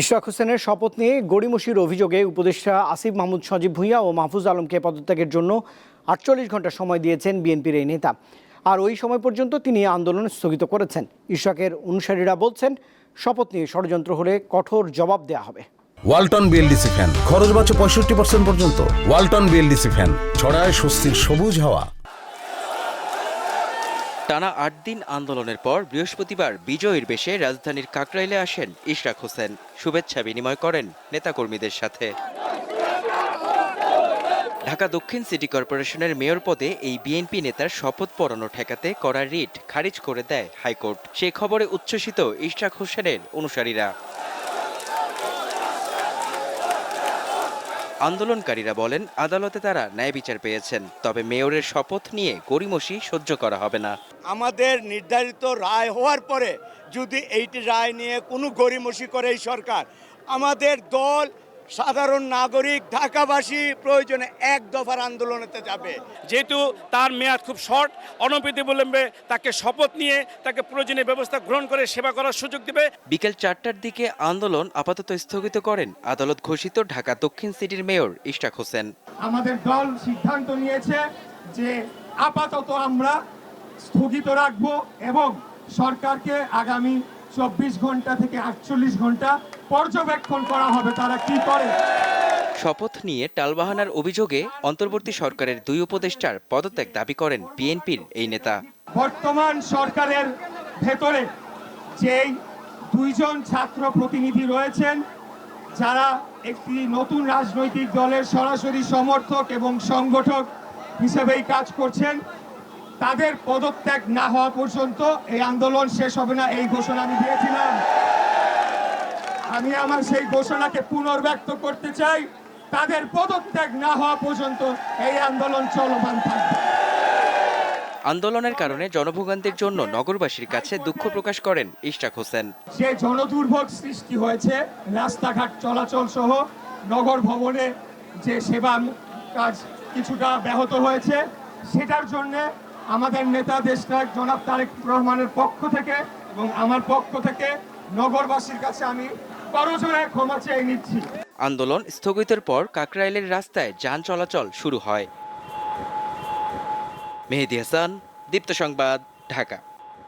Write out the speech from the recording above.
ইশরাক হোসেনের শপথ নিয়ে গড়িমসির অভিযোগে উপদেষ্টা আসিফ মাহমুদ সজীব ভুঁইয়া ও মাহফুজ আলমকে পদত্যাগের জন্য আটচল্লিশ ঘণ্টা সময় দিয়েছেন বিএনপির এই নেতা। আর ওই সময় পর্যন্ত তিনি আন্দোলন স্থগিত করেছেন। ইশরাকের অনুসারীরা বলছেন, শপথ নিয়ে ষড়যন্ত্র হলে কঠোর জবাব দেওয়া হবে। Walton BLDC fan. খরচ বাঁচে পঁয়ষট্টি পার্সেন্ট পর্যন্ত। Walton BLDC fan. ছড়ায় স্বস্তির সবুজ হাওয়া। টানা আট দিন আন্দোলনের পর বৃহস্পতিবার বিজয়ীর বেশে রাজধানীর কাকরাইলে আসেন ইশরাক হোসেন। শুভেচ্ছা বিনিময় করেন নেতাকর্মীদের সাথে। ঢাকা দক্ষিণ সিটি কর্পোরেশনের মেয়র পদে এই বিএনপি নেতার শপথ পড়ানো ঠেকাতে করা রিট খারিজ করে দেয় হাইকোর্ট। সে খবরে উচ্ছ্বসিত ইশরাক হোসেনের অনুসারীরা। আন্দোলনকারীরা বলেন, আদালতে তারা ন্যায় বিচার পেয়েছেন, তবে মেয়রের শপথ নিয়ে গড়িমসি সহ্য করা হবে না। আমাদের নির্ধারিত রায় হওয়ার পরে যদি এইটি রায় নিয়ে কোনো গরিমসি করে এই সরকার, আমাদের দল সাধারণ নাগরিক ঢাকাবাসী প্রয়োজনে এক দফার আন্দোলনেতে যাবে। যেহেতু তার মেয়াদ খুব শর্ট অনবিলম্বে তাকে শপথ নিয়ে তাকে প্রয়োজনীয় ব্যবস্থা গ্রহণ করে সেবা করার সুযোগ দেবে। বিকেল চারটার দিকে আন্দোলন আপাতত স্থগিত করেন আদালত ঘোষিত ঢাকা দক্ষিণ সিটির মেয়র ইশরাক হোসেন। আমাদের দল সিদ্ধান্ত নিয়েছে যে আপাতত আমরা স্থগিত রাখব এবং সরকারকে আগামী চব্বিশ ঘণ্টা থেকে আটচল্লিশ ঘণ্টা পর্যবেক্ষণ করা হবে তারা কি করে? শপথ নিয়ে টালবাহানার অভিযোগে অন্তর্বর্তী সরকারের দুই উপদেষ্টার পদত্যাগ দাবি করেন বিএনপির এই নেতা। বর্তমান সরকারের ভেতরে যেই দুইজন ছাত্র প্রতিনিধি রয়েছেন যারা একটি নতুন রাজনৈতিক দলের সরাসরি সমর্থক এবং সংগঠক হিসেবেই কাজ করছেন তাদের পদত্যাগ না হওয়া পর্যন্ত এই আন্দোলন শেষ হবে না এই ঘোষণা আমি দিয়েছিলাম। আমি আমার সেই ঘোষণাকে পুনর্ব্যক্ত করতে চাই। তাদের পদত্যাগ না হওয়া পর্যন্ত এই আন্দোলন চলমান থাকবে। আন্দোলনের কারণে জনভোগান্তির জন্য নগরবাসীর কাছে দুঃখ প্রকাশ করেন ইশরাক হোসেন। যে জনদুর্ভোগ সৃষ্টি হয়েছে রাস্তাঘাট চলাচল সহ নগর ভবনে যে সেবা কাজ কিছুটা ব্যাহত হয়েছে সেটার জন্য আমাদের নেতা দেশনায়ক জনাব তারেক রহমানের পক্ষ থেকে এবং আমার পক্ষ থেকে নগরবাসীর কাছে আমি করজোরে ক্ষমা চেয়ে নিচ্ছি। আন্দোলন স্থগিতের পর কাকরাইলের রাস্তায় যান চলাচল শুরু হয়। মেহেদি হাসান, দীপ্ত সংবাদ, ঢাকা।